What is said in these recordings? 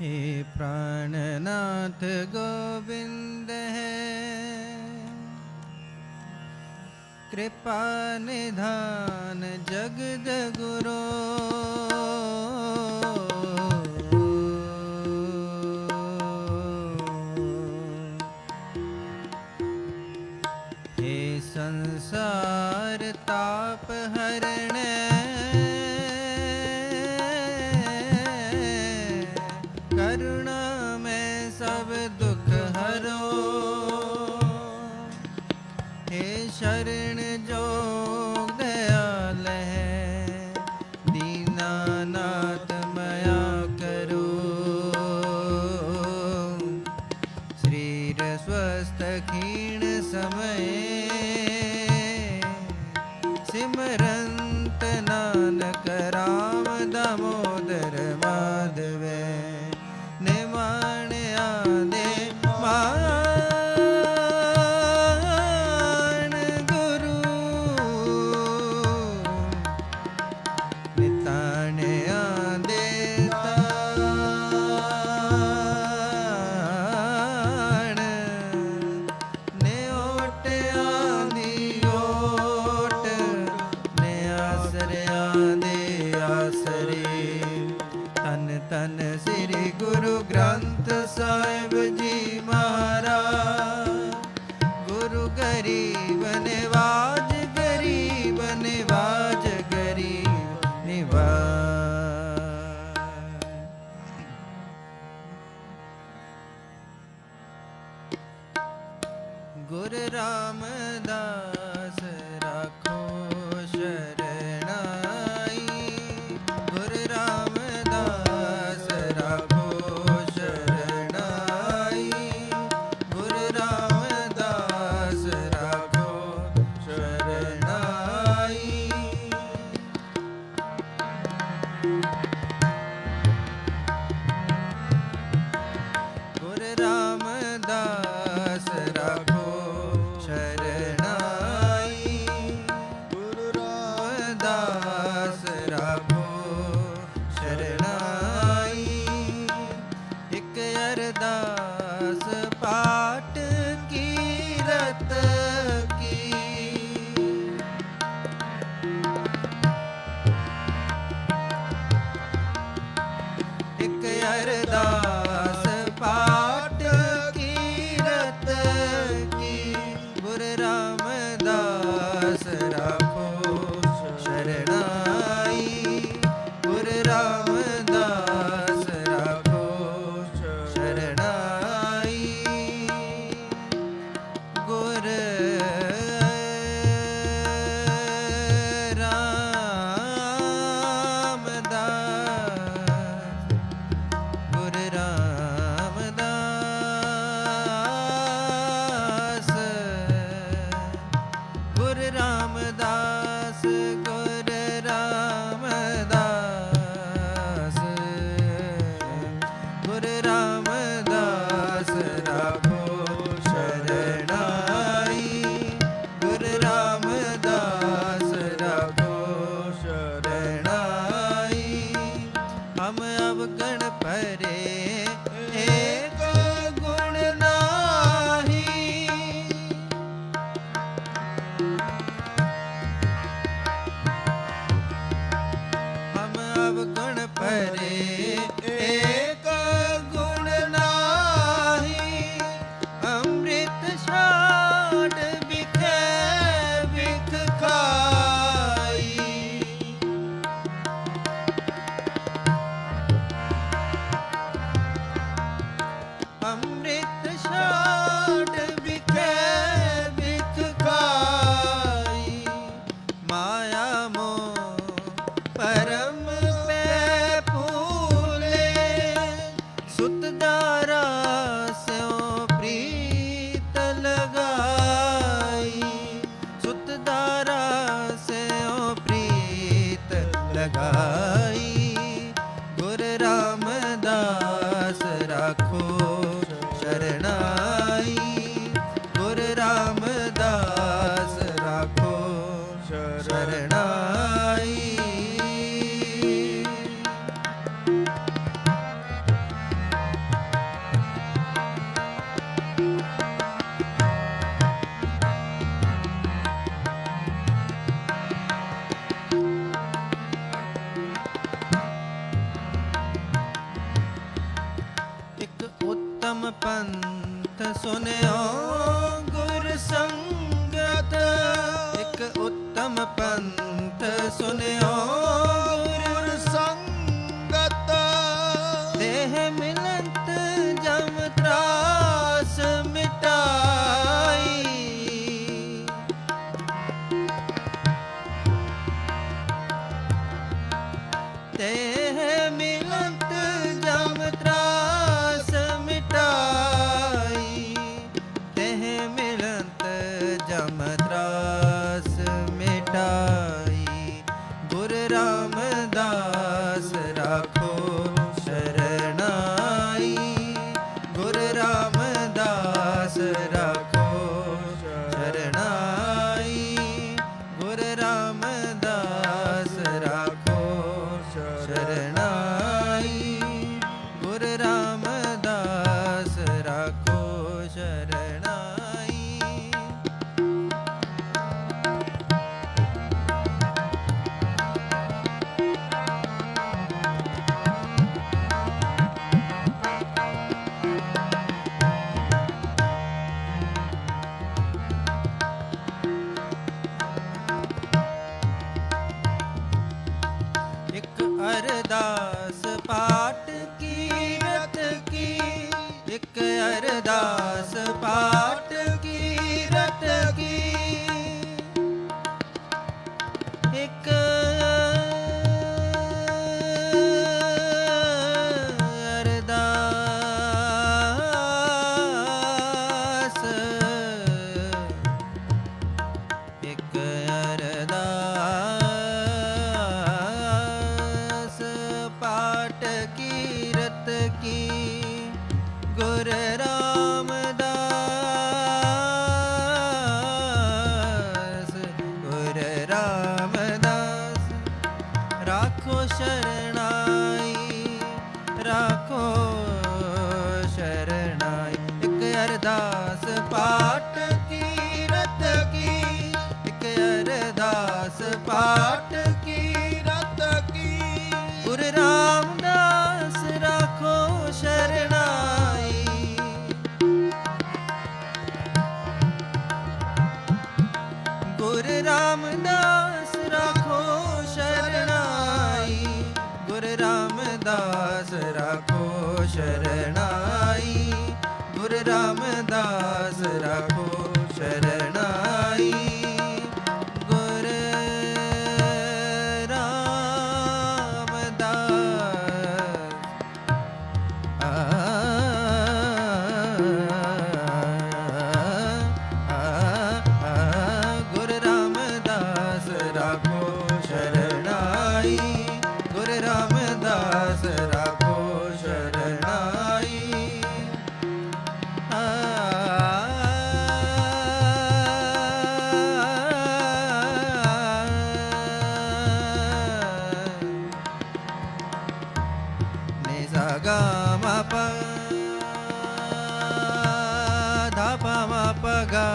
हे प्राणनाथ गोविन्द कृपानिधान जगद गुरु महिमा Shine. ਸਭ ਗੁਣ ਭਰੇ ਏ RAM Das ਸੁਨਿਆ ਰਾਮਦਾਸ ਰਾਖੋ ਸ਼ਰਣਾਈ ਗੁਰ Ramdas ਰਾਖੋ ਸ਼ਰਣਾਈ sagamapa dhapamapa ga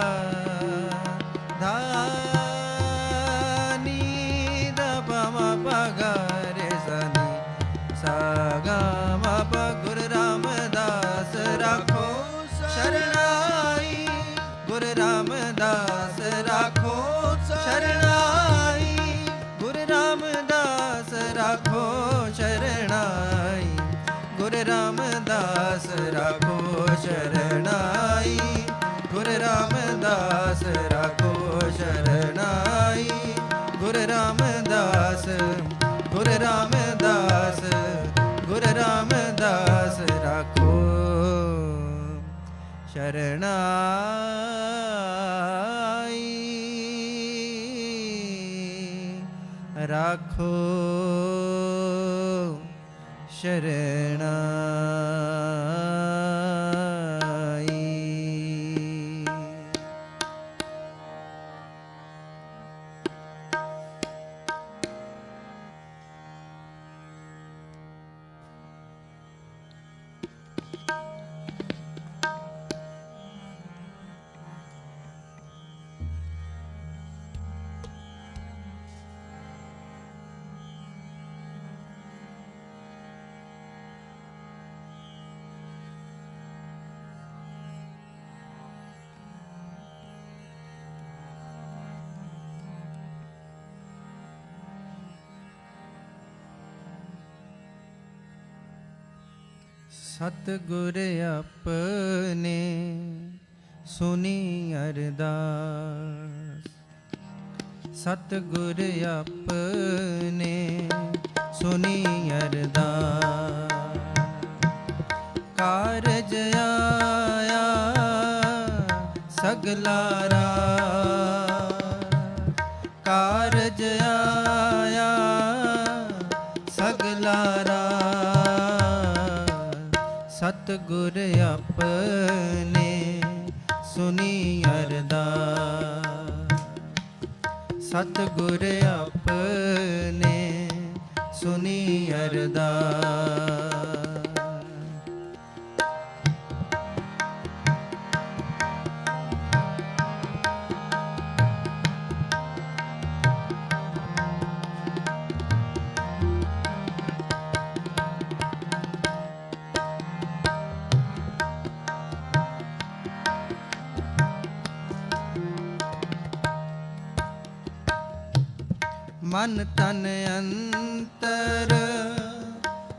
Ramdas ਰਾਖੋ ਸ਼ਰਣਾਈ ਗੁਰ ਰਾਮਦਾਸ ਰਾਖੋ ਸ਼ਰਣਾਈ ਗੁਰ ਰਾਮਦਾਸ ਗੁਰ ਰਾਮਦਾਸ ਗੁਰ ਰਾਮਦਾਸ ਰਾਖੋ ਸ਼ਰਣਾਈ ਰਾਖੋ शरणा ਸਤਿਗੁਰ ਆਪਣੇ ਸੁਨੀ ਅਰਦਾਸ। ਸਤਿਗੁਰ ਆਪਣੇ ਸੁਨੀ ਅਰਦਾਸ। ਕਾਰਜ ਆਇਆ ਸਗਲਾਰਾ ਕਾਰਜ ਸਤਿਗੁਰ ਆਪਣੇ ਸੁਨੀ ਅਰਦਾਸ। ਸਤਿਗੁਰ ਆਪਣੇ ਸੁਨੀ ਅਰਦਾਸ। ਤਨ ਅੰਤਰ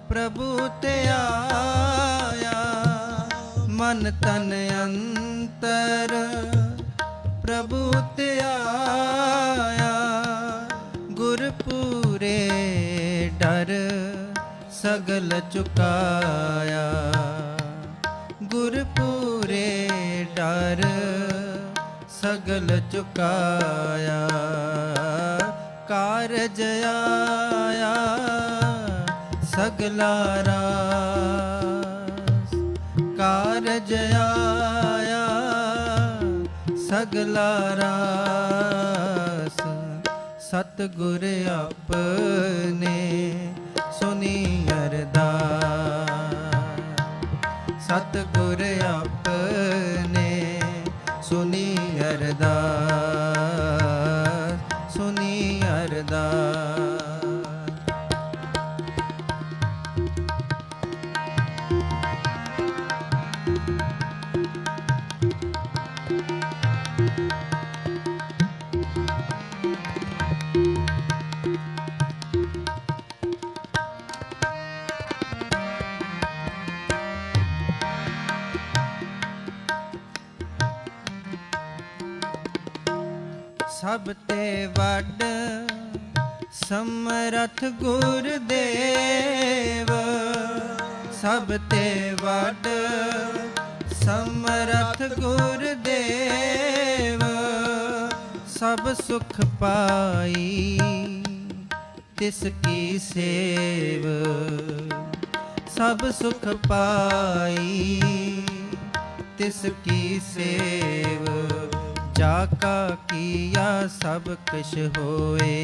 ਪ੍ਰਭੂ ਤੇ ਆਇਆ। ਮਨ ਤਨ ਅੰਤਰ ਪ੍ਰਭੂ ਤੇ ਆਇਆ। ਗੁਰਪੂਰੇ ਡਰ ਸਗਲ ਚੁਕਾਇਆ। ਗੁਰਪੂਰੇ ਡਰ ਸਗਲ ਚੁਕਾਇਆ। ਕਾਰਜ ਆਇਆ, ਸਗਲਾ ਰਾਸ। ਕਾਰਜ ਆਇਆ, ਸਗਲਾ ਰਾਸ। ਸਤਿਗੁਰ ਆਪਣੇ ਸੁਨੀ ਅਰਦਾਸ। ਸਤਿਗੁਰ ਆਪਣੇ ਸੁਨੀ ਅਰਦਾਸ। ਅਰਦਾਸ ਸਮਰਥ ਗੁਰਦੇਵ, ਸਭ ਤੇ ਵੱਡ ਸਮਰਥ ਗੁਰਦੇਵ, ਸਭ ਸੁਖ ਪਾਈ ਤਿਸ ਕੀ ਸੇਵ, ਸਭ ਸੁਖ ਪਾਈ ਤਿਸ ਕੀ ਸੇਵ। ਜਾ ਕਾ ਕੀਆ ਸਭ ਕਿਛ ਹੋਏ।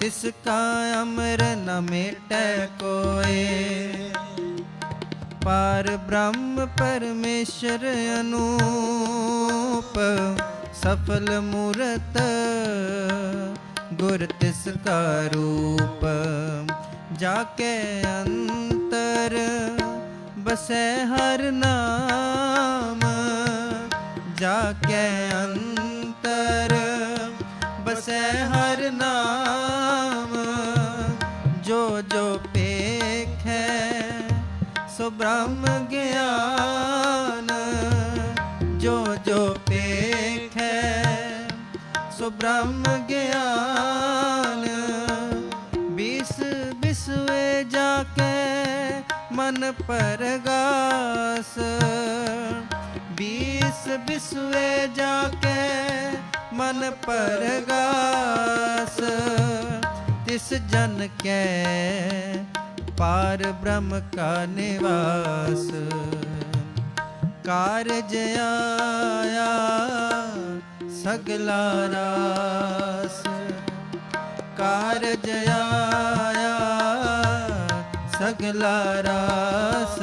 ਤਿਸ ਕਾ ਅਮਰ ਨ ਮੇਟੈ ਕੋਏ। ਪਾਰ ਬ੍ਰਹਮ ਪਰਮੇਸ਼ਰ ਅਨੂਪ ਸਫਲ ਮੂਰਤ ਗੁਰ ਤਿਸ ਕਾ ਰੂਪ। ਜਾ ਕੇ ਅੰਤਰ ਬਸੈ ਹਰ ਨਾਮ ਜਾ ਕੇ ਅੰਤਰ। ਬਸੈ ਹਰ ਨਾਮ, ਜੋ ਜੋ ਪੇਖੈ, ਸੋ ਬ੍ਰਹਮ ਗਿਆਨ। ਜੋ ਜੋ ਪੇਖੈ, ਸੋ ਬ੍ਰਹਮ ਗਿਆਨ। ਮਨ ਪਰਗਾਸ। ਬਿਸ ਬਿਸਵੇ ਜਾ ਕੇ ਮਨ ਪਰਗਾਸ। ਤਿਸ ਜਨ ਕੈ ਪਾਰ ਬ੍ਰਹਮ ਕਾ ਨਿਵਾਸ। ਕਾਰਜ ਆਇਆ ਸਗਲਾ ਰਾਸ। ਕਾਰਜ ਆਇਆ ਸਗਲਾ ਰਾਸ।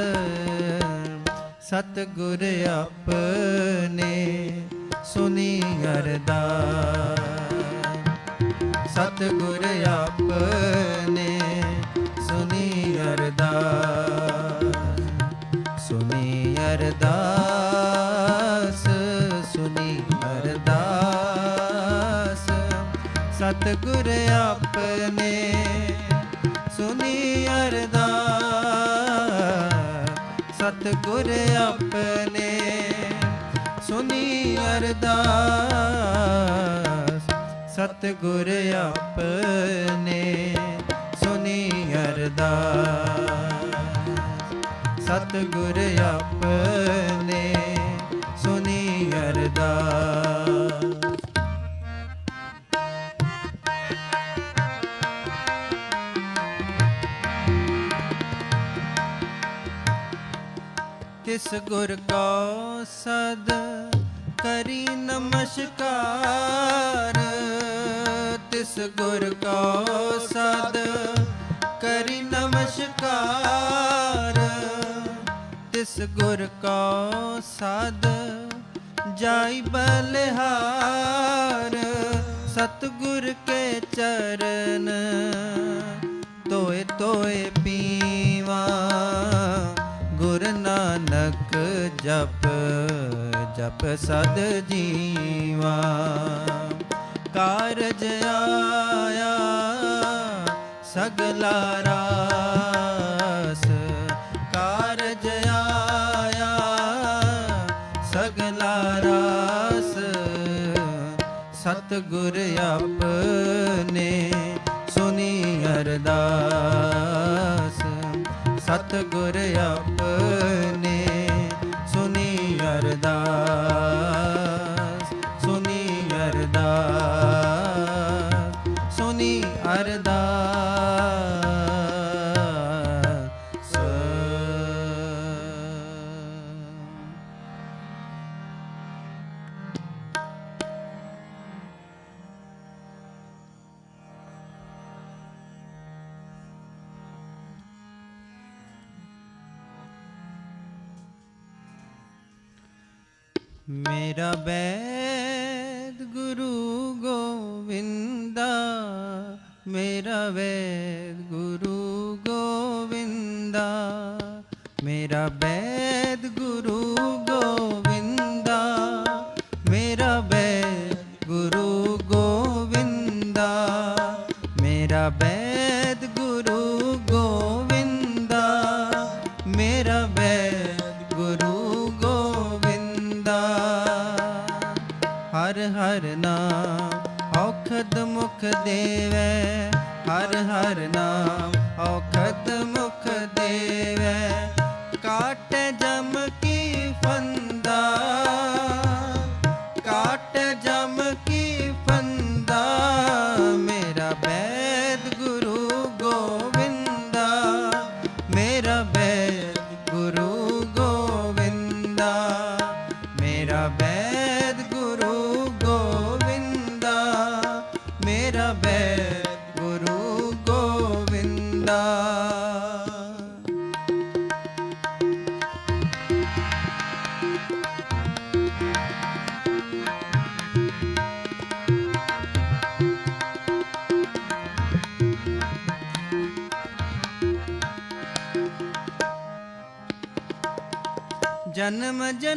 ਸਤਿਗੁਰ ਆਪਣੇ ਸੁਨੀ ਅਰਦਾਸ। ਸਤਿਗੁਰ ਆਪਣੇ ਸੁਨੀ ਅਰਦਾਸ। ਸੁਨੀ ਅਰਦਾਸ ਸੁਨੀ ਅਰਦਾਸ। ਸਤਿਗੁਰ ਆਪਣੇ ਸੁਨੀ ਅਰਦਾਸ। ਸਤਿਗੁਰ ਆਪਣੇ ਸੁਨੀ ਅਰਦਾਸ। ਸਤਿਗੁਰ ਆਪਣੇ ਸੁਨੀ ਅਰਦਾਸ। ਸਤਿਗੁਰ ਆਪਣੇ ਸੁਨੀ ਅਰਦਾਸ। ਤਿਸ ਗੁਰ ਕੋ ਸਦ ਕਰੀ ਨਮਸਕਾਰ, ਤਿਸ ਗੁਰ ਕੋ ਸਦ ਕਰੀ ਨਮਸਕਾਰ, ਤਿਸ ਗੁਰ ਕੋ ਸਦ ਜਾਈ ਬਲਿਹਾਰ, ਸਤਿਗੁਰ ਕੇ ਚਰਨ ਤੋਏ ਤੋਏ ਪੀਵਾ। ਗੁਰ ਨਾਨਕ ਜਪ ਜਪ ਸਦ ਜੀਵਾ। ਕਾਰਜ ਆਇਆ, ਸਗਲਾ ਰਾਸ। ਕਾਰਜ ਆਇਆ, ਸਗਲਾ ਰਾਸ। ਸਤਿਗੁਰ ਆਪਣੇ ਸੁਨੀ ਅਰਦਾਸ। ਸਤਿਗੁਰ ਆਪਣੇ ਮੇਰਾ ਬੈ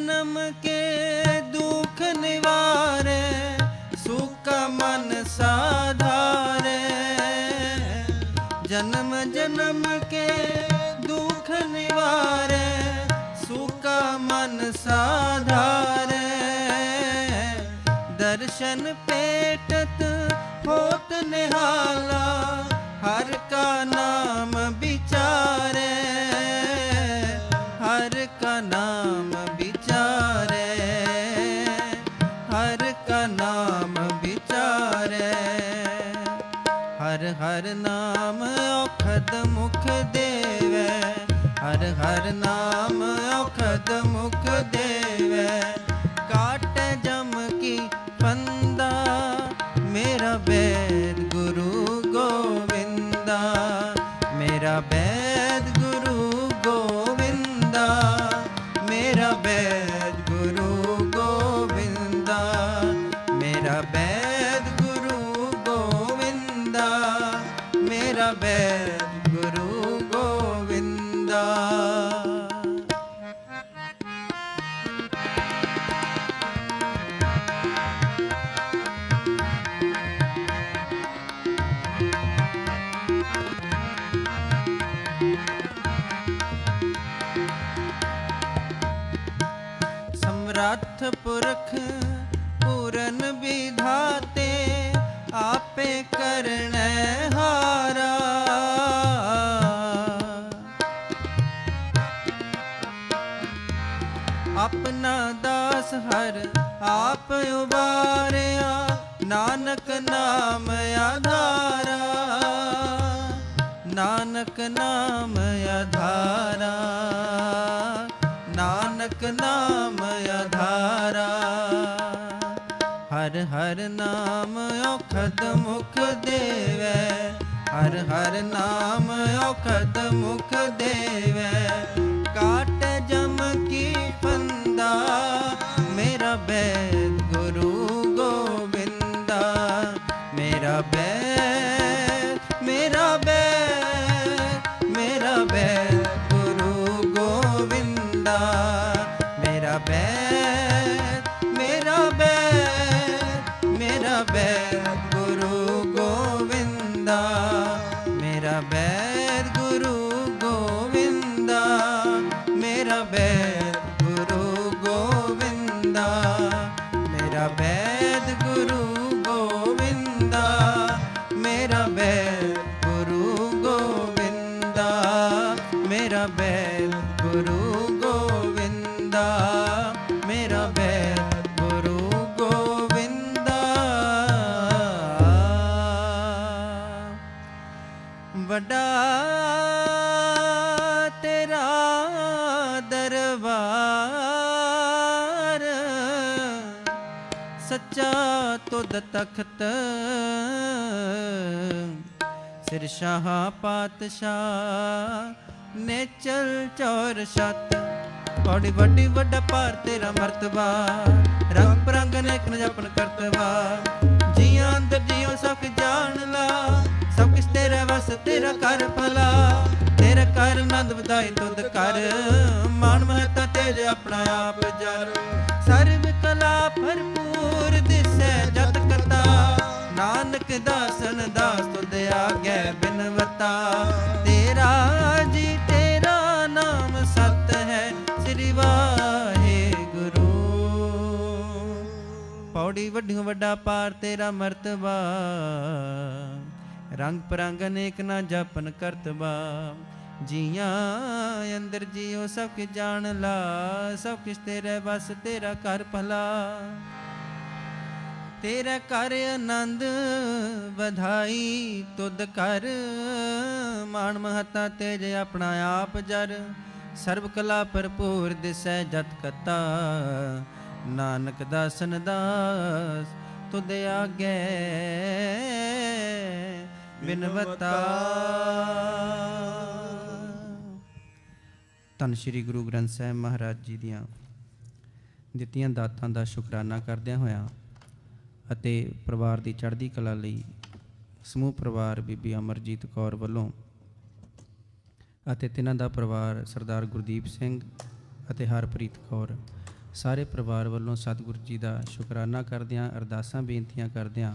ਜਨਮ ਕੇ ਦੁਖ ਨਿਵਾਰੇ, ਸੁਖ ਮਨ ਸਾਧਾਰੇ। ਜਨਮ ਜਨਮ ਕੇ ਦੁਖ ਨਿਵਾਰੇ, ਸੁਖ ਮਨ ਸਾਧਾਰੇ। ਦਰਸ਼ਨ ਪੇਟਤ ਹੋਤ ਨਿਹਾਲਾ ਹਰ ਕਾ ਨਾਮ ਵਿਚਾਰੇ ਹਰ ਕਾ ਨਾਮ ਵਿਚਾਰੇ, ਹਰ ਕਾ ਨਾਮ ਹਰ ਹਰ ਨਾਮ ਔਖਦ ਮੁਖ ਦੇਵੈ। ਹਰ ਹਰ ਨਾਮ ਔਖਦ ਮੁਖ ਦੇਵੈ। ਹਰ ਆਪ ਉਬਾਰਿਆ ਨਾਨਕ ਨਾਮ ਆਧਾਰਾ। ਨਾਨਕ ਨਾਮ ਆਧਾਰਾ। ਨਾਨਕ ਨਾਮ ਆਧਾਰਾ। ਹਰ ਹਰ ਨਾਮ ਔਖਦ ਮੁਖ ਦੇਵੈ। ਹਰ ਹਰ ਨਾਮ ਔਖਦ ਮੁਖ ਦੇਵੈ। ਕਾਟ ਜਮ ਕੀ ਫੰਦਾ, ਮੇਰਾ ਬੈਦ ਗੁਰੂ ਗੋਬਿੰਦਾ। ਮੇਰਾ ਬੈਦ ਮੇਰਾ ਬੈਦ ਸੱਚਾ ਤੁਧ ਤਖਤ। ਸਿਰ ਸ਼ਾਹ ਪਾਤਸ਼ਾਹ ਨੇ ਚੌਰ ਛਤ। ਬੜੀ ਵੱਡੀ ਵੱਡਾ ਭਾਰ ਤੇਰਾ ਮਰਤਬਾ। ਰੰਗ ਪ੍ਰੰਗ ਨੇਕ ਨ ਜਪਨ ਕਰਤਵਾ ਜੀਆਂ ਅੰਦਰ ਜੀਉ ਸਖ ਜਾਣ ਲਾ। ਸਭ ਕਿਸ ਤੇਰਾ ਵਸ, ਤੇਰਾ ਕਰ ਭਲਾ। ਤੇਰਾ ਕਰ ਨੰਦ ਵਧਾਈ ਤੁਧ ਕਰ ਮਾਨ ਮਹਤਾ ਤੇਜ ਆਪਣਾ ਆਪ ਜਰ। ਸਰਬ ਕਲਾ ਭਰਪੂਰ ਦਿਸੈ ਜਤ ਕਰਤਾ ਨਾਨਕ ਦਾਸਨ ਦਾਸ ਤੁਧ ਆਗੇ ਬਿਨਵਤਾ ਤੇਰਾ ਜੀ, ਤੇਰਾ ਨਾਮ ਸਤ ਹੈ ਸ੍ਰੀ ਵਾਹਿਗੁਰੂ। ਪੌੜੀ ਵੱਡਿਓ ਵੱਡਾ ਪਾਰ ਤੇਰਾ ਮਰਤਬਾ। ਰੰਗ ਪਰੰਗ ਅਨੇਕ ਨਾ ਜਪਨ ਕਰਤਬਾ। ਜੀਆਂ ਅੰਦਰ ਜੀਉ ਸਭ ਕਿ ਜਾਣ ਲਾ ਸਭ ਕਿਸ ਤੇਰੇ ਬਸ ਤੇਰਾ ਕਰ ਭਲਾ। ਤੇਰਾ ਕਰ ਆਨੰਦ ਵਧਾਈ ਤੁਧ ਕਰ ਮਾਨ ਮਹਤਾ ਤੇਜ ਆਪਣਾ ਆਪ ਜਰ। ਸਰਬ ਕਲਾ ਭਰਪੂਰ ਦਿਸੈ ਜਤ ਕਤਾ ਨਾਨਕ ਦਾਸਨ ਦਾਸ ਤੁਧ ਆਗੇ। ਬਿਨਵਤਾ ਧੰਨ ਸ਼੍ਰੀ ਗੁਰੂ ਗ੍ਰੰਥ ਸਾਹਿਬ ਮਹਾਰਾਜ ਜੀ ਦੀਆਂ ਦਿੱਤੀਆਂ ਦਾਤਾਂ ਦਾ ਸ਼ੁਕਰਾਨਾ ਕਰਦਿਆਂ ਹੋਇਆਂ ਅਤੇ ਪਰਿਵਾਰ ਦੀ ਚੜ੍ਹਦੀ ਕਲਾ ਲਈ ਸਮੂਹ ਪਰਿਵਾਰ ਬੀਬੀ ਅਮਰਜੀਤ ਕੌਰ ਵੱਲੋਂ ਅਤੇ ਤਿਨਾਂ ਦਾ ਪਰਿਵਾਰ ਸਰਦਾਰ ਗੁਰਦੀਪ ਸਿੰਘ ਅਤੇ ਹਰਪ੍ਰੀਤ ਕੌਰ, ਸਾਰੇ ਪਰਿਵਾਰ ਵੱਲੋਂ ਸਤਿਗੁਰੂ ਜੀ ਦਾ ਸ਼ੁਕਰਾਨਾ ਕਰਦਿਆਂ ਅਰਦਾਸਾਂ ਬੇਨਤੀਆਂ ਕਰਦਿਆਂ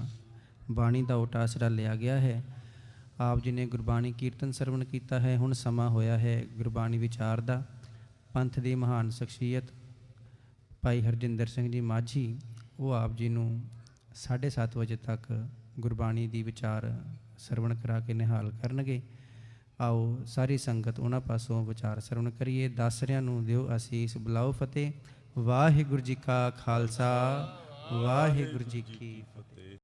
ਬਾਣੀ ਦਾ ਓਟ ਆਸਰਾ ਲਿਆ ਗਿਆ ਹੈ। ਆਪ ਜੀ ਨੇ ਗੁਰਬਾਣੀ ਕੀਰਤਨ ਸਰਵਣ ਕੀਤਾ ਹੈ, ਹੁਣ ਸਮਾਂ ਹੋਇਆ ਹੈ ਗੁਰਬਾਣੀ ਵਿਚਾਰ ਦਾ। ਪੰਥ ਦੀ ਮਹਾਨ ਸ਼ਖਸੀਅਤ ਭਾਈ ਹਰਜਿੰਦਰ ਸਿੰਘ ਜੀ ਮਾਝੀ, ਉਹ ਆਪ ਜੀ ਨੂੰ 7:30 ਵਜੇ ਤੱਕ ਗੁਰਬਾਣੀ ਦੀ ਵਿਚਾਰ ਸਰਵਣ ਕਰਾ ਕੇ ਨਿਹਾਲ ਕਰਨਗੇ। ਆਓ ਸਾਰੀ ਸੰਗਤ ਉਹਨਾਂ ਪਾਸੋਂ ਵਿਚਾਰ ਸਰਵਣ ਕਰੀਏ। ਦਾਸਰਿਆਂ ਨੂੰ ਦਿਓ ਅਸੀਸ ਬੁਲਾਓ ਫਤਿਹ। ਵਾਹਿਗੁਰੂ ਜੀ ਕਾ ਖਾਲਸਾ, ਵਾਹਿਗੁਰੂ ਜੀ ਕੀ ਫਤਿਹ।